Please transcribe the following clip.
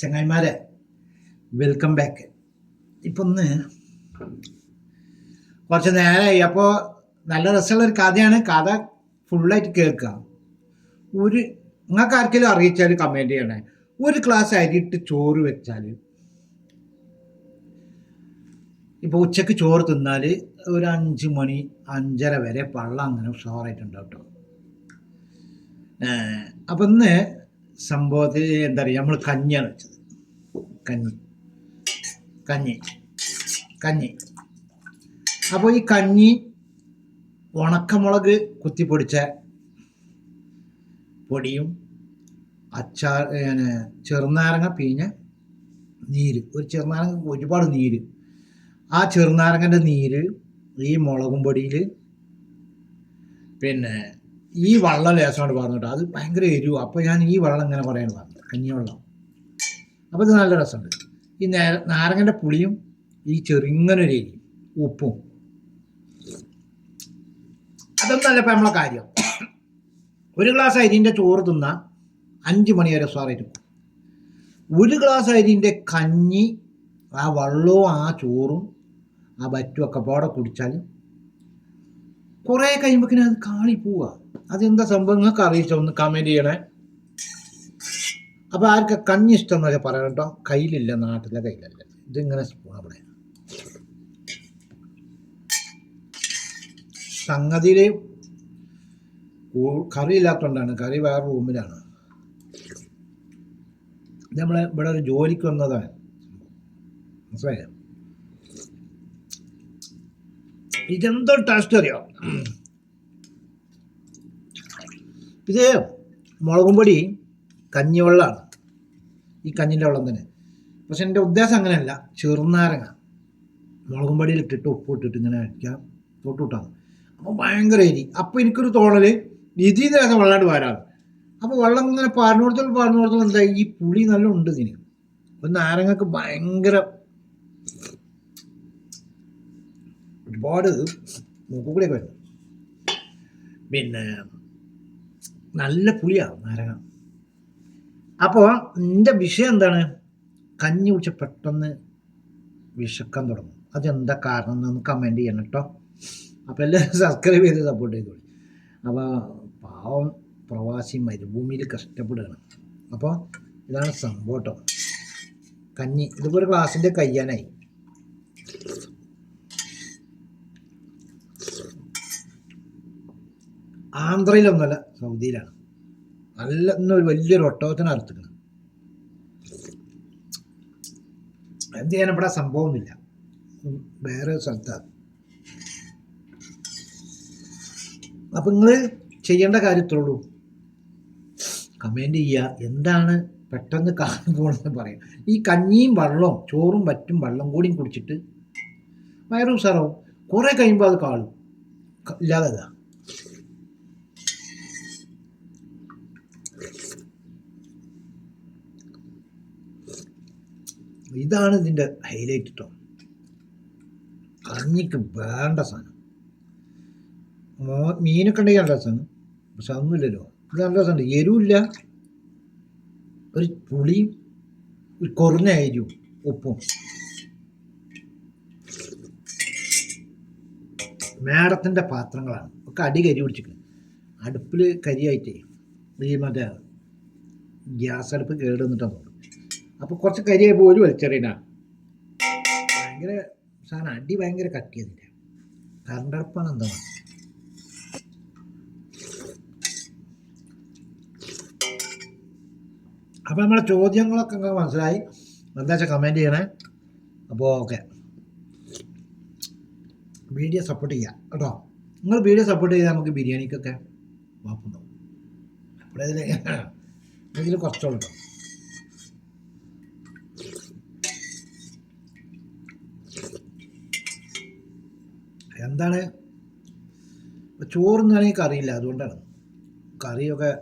ചങ്ങായിമാരെ welcome back ഇപ്പം ഒന്ന് കുറച്ച് നേരമായി അപ്പോൾ നല്ല രസമുള്ള ഒരു കഥയാണ്. കഥ ഫുള്ളായിട്ട് കേൾക്കുക. ഒരു നിങ്ങൾക്ക് ആർക്കെങ്കിലും അറിയിച്ചാൽ കമന്റ് ചെയ്യണേ. ഒരു ക്ലാസ് അരിയിട്ട് ചോറ് വെച്ചാൽ ഇപ്പോൾ ഉച്ചയ്ക്ക് ചോറ് തിന്നാൽ ഒരു അഞ്ച് മണി അഞ്ചര വരെ പള്ളം അങ്ങനെ ഉഷാറായിട്ടുണ്ടാവും കേട്ടോ. അപ്പം ഇന്ന് സംഭവത്തിൽ എന്താ പറയുക നമ്മൾ കഞ്ഞിയാണ് വെച്ചത്. കഞ്ഞി. കഞ്ഞി. കഞ്ഞി. അപ്പോൾ ഈ കഞ്ഞി ഉണക്കമുളക് കുത്തിപ്പൊടിച്ച പൊടിയും അച്ചാർ ചെറുനാരങ്ങ പിഴിഞ്ഞ നീര്. ഒരു ചെറുനാരങ്ങ ഒരുപാട് നീര്. ആ ചെറുനാരങ്ങന്റെ നീര് ഈ മുളകും പൊടിയിൽ പിന്നെ ഈ വള്ളം ലേശമായിട്ട് പറഞ്ഞിട്ട്. അത് ഭയങ്കര എരിവ്. അപ്പോൾ ഞാൻ ഈ വള്ളം ഇങ്ങനെ പറയണതാണ് കഞ്ഞിവെള്ളം. അപ്പോൾ ഇത് നല്ല രസമുണ്ട്. ഈ നാരങ്ങന്റെ പുളിയും ഈ ചെറുങ്ങനൊരു എരിയും ഉപ്പും. അതൊന്നല്ല ഇപ്പം നമ്മളെ കാര്യം. ഒരു ഗ്ലാസ് അരിന്റെ ചോറ് തിന്നാൽ അഞ്ച് മണി വരെ ഒരു ഗ്ലാസ് അരിന്റെ കഞ്ഞി ആ വെള്ളവും ആ ചോറും ആ ബറ്റുമൊക്കെ പാടെ കുടിച്ചാൽ കുറേ കഴിയുമ്പോഴേക്കിനും അത് കാളി പോവുക അതെന്താ സംഭവം? നിങ്ങൾക്ക് അറിയിച്ചോ? ഒന്ന് കമന്റ് ചെയ്യണേ. അപ്പോൾ ആർക്ക് കഞ്ഞി ഇഷ്ടം എന്നൊക്കെ പറയണം കേട്ടോ. കയ്യിലില്ല നാട്ടിലെ കയ്യിലല്ല. ഇതിങ്ങനെ സ്പൂൺ അവിടെ. സംഗതിയിൽ കറി ഇല്ലാത്തതുകൊണ്ടാണ് കറി വേറെ റൂമിലാണ്. നമ്മളെ ഇവിടെ ഒരു ജോലിക്ക് വന്നതാണ്. മനസ്സിലായോ? ഇതെന്തോ ടേസ്റ്റ് അറിയോ? ഇത് മുളകും പൊടി കഞ്ഞിവെള്ളമാണ് ഈ കഞ്ഞിന്റെ വെള്ളം തന്നെ. പക്ഷെ എന്റെ ഉദ്ദേശം അങ്ങനെയല്ല. ചെറുനാരങ്ങ. മുളകും പൊടിയിൽ ഇട്ടിട്ട് ഉപ്പ് ഇട്ടിട്ട് ഇങ്ങനെ അടിക്കാം തൊട്ടുവിട്ടാണ്. അപ്പോൾ ഭയങ്കര എരി. അപ്പോൾ എനിക്കൊരു തോന്നൽ ഇതിൽ നിന്ന് വെള്ളമായിട്ട് വരാറ് അപ്പോൾ വെള്ളം ഇങ്ങനെ പാർന്നു കൊടുത്തോളം പാർന്നു കൊടുത്തോളം എന്താ ഈ പുളി നല്ല ഉണ്ട് ഇതിന്. അപ്പം നാരങ്ങക്ക് ഭയങ്കര ഒരുപാട് മൂക്കുകൂടിയൊക്കെ വരുന്നു. പിന്നെ നല്ല പുളിയാണ് നാരങ്ങ. അപ്പോൾ എന്റെ വിഷയം എന്താണ്? കഞ്ഞി കുടിച്ച പെട്ടെന്ന് വിശക്കാൻ തുടങ്ങും. അതെന്താ കാരണം എന്നൊന്ന് കമന്റ് ചെയ്യണം കേട്ടോ. അപ്പോൾ എല്ലാവരും സബ്സ്ക്രൈബ് ചെയ്ത് സപ്പോർട്ട് ചെയ്തോളി. അപ്പോൾ പാവം പ്രവാസി മരുഭൂമിയിൽ കഷ്ടപ്പെടുകയാണ്. അപ്പോൾ ഇതാണ് സംഭവം കഞ്ഞി ഇതിപ്പോൾ ഒരു ക്ലാസ്സിന്റെ കയ്യാനായി. ആന്ധ്രയിലൊന്നുമല്ല സൗദിയിലാണ്. നല്ല ഇന്നൊരു വലിയൊരു ഒട്ടകത്തിന് അറുത്തിക്കണം എന്ത് ചെയ്യാൻ ഇവിടെ സംഭവമൊന്നുമില്ല. വേറെ സ്ഥലത്താണ് അപ്പം നിങ്ങൾ ചെയ്യേണ്ട കാര്യത്തുള്ളൂ കമന്റ് ചെയ്യുക. എന്താണ് പെട്ടെന്ന് കാണാൻ പോകണമെന്ന് പറയാം. ഈ കഞ്ഞിയും വെള്ളവും ചോറും പറ്റും വെള്ളം കൂടിയും കുടിച്ചിട്ട് വയറും സാറാവും കുറേ കഴിയുമ്പോൾ അത് കാളും ക- ഇതാണ് ഇതിന്റെ ഹൈലൈറ്റ് കേട്ടോ കഞ്ഞിക്ക് വേണ്ട സാധനം. മീനൊക്കെ ഉണ്ടെങ്കിൽ നല്ല രസമാണ് പക്ഷെ അതൊന്നുമില്ലല്ലോ. ഇത് നല്ല രസമുണ്ട്. എരിവില്ല. ഒരു പുളിയും ഒരു കുറഞ്ഞ ഉപ്പും. മേടത്തിന്റെ പാത്രങ്ങളാണ്. ഒക്കെ അടി കരി പിടിച്ചിട്ട് അടുപ്പിൽ കരിയായിട്ടേ ഈ മറ്റേ ഗ്യാസ് അടുപ്പ് കേട് നിന്നിട്ടാണ് തോന്നുന്നു. അപ്പോൾ കുറച്ച് കരിയായപ്പോൾ ഒരു വലിച്ചെറിയണ. ഭയങ്കര സാധനം. അടി ഭയങ്കര കട്ടിയതിന്റെ കറണ്ട് അടുപ്പാണ് എന്താ. അപ്പോൾ നമ്മളെ ചോദ്യങ്ങളൊക്കെ മനസ്സിലായി. എന്താ വെച്ചാൽ കമന്റ് ചെയ്യണേ? അപ്പോൾ ഓക്കെ വീഡിയോ സപ്പോർട്ട് ചെയ്യാം. കേട്ടോ? നിങ്ങൾ വീഡിയോ സപ്പോർട്ട് ചെയ്താൽ നമുക്ക് ബിരിയാണിക്കൊക്കെ വാപ്പുണ്ടാവും. അപ്പോൾ ഇതിൽ ഇതിൽ എന്താണ്? ചോറൊന്നും എനിക്ക് അറിയില്ല അതുകൊണ്ടാണ്. കറിയൊക്കെ